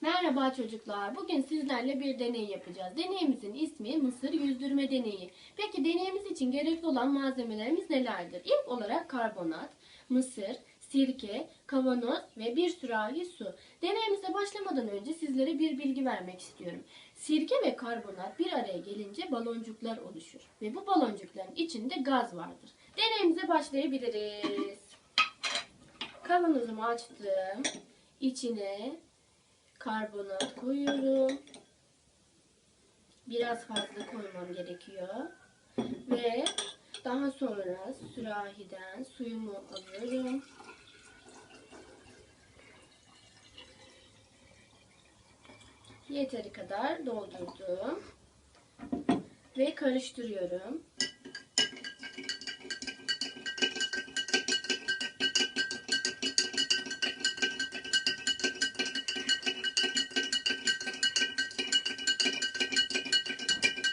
Merhaba çocuklar. Bugün sizlerle bir deney yapacağız. Deneyimizin ismi mısır yüzdürme deneyi. Peki deneyimiz için gerekli olan malzemelerimiz nelerdir? İlk olarak karbonat, mısır, sirke, kavanoz ve bir sürahi su. Deneyimize başlamadan önce sizlere bir bilgi vermek istiyorum. Sirke ve karbonat bir araya gelince baloncuklar oluşur ve bu baloncukların içinde gaz vardır. Deneyimize başlayabiliriz. Kavanozumu açtım. İçine karbonat koyuyorum. Biraz fazla koymam gerekiyor. Ve daha sonra sürahiden suyumu alıyorum. Yeteri kadar doldurdum. Ve karıştırıyorum.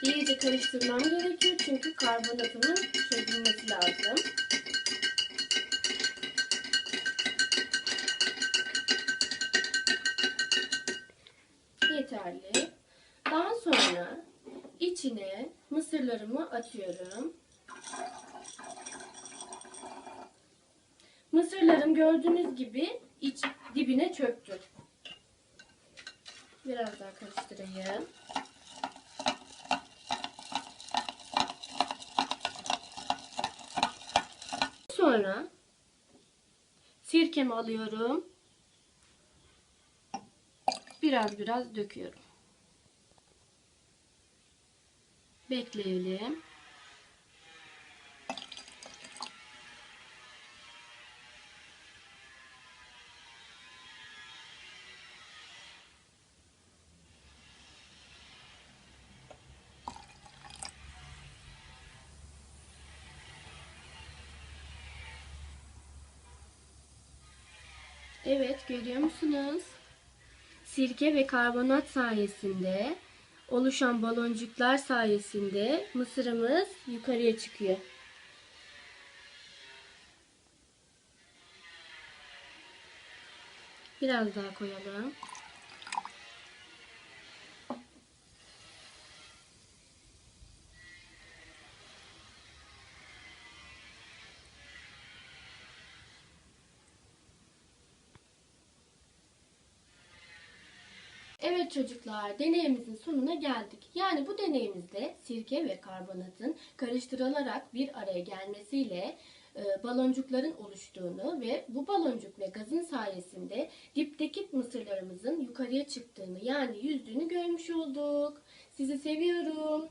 İyice karıştırmam gerekiyor çünkü karbonatının çözülmesi lazım. Yeterli. Daha sonra içine mısırlarımı atıyorum. Mısırlarım gördüğünüz gibi iç dibine çöktü. Biraz daha karıştırayım. Sonra sirkemi alıyorum. Biraz biraz döküyorum. Bekleyelim. Evet, görüyor musunuz? Sirke ve karbonat sayesinde oluşan baloncuklar sayesinde mısırımız yukarıya çıkıyor. Biraz daha koyalım. Evet çocuklar, deneyimizin sonuna geldik. Yani bu deneyimizde sirke ve karbonatın karıştırılarak bir araya gelmesiyle e, baloncukların oluştuğunu ve bu baloncuk ve gazın sayesinde dipteki mısırlarımızın yukarıya çıktığını yani yüzdüğünü görmüş olduk. Sizi seviyorum.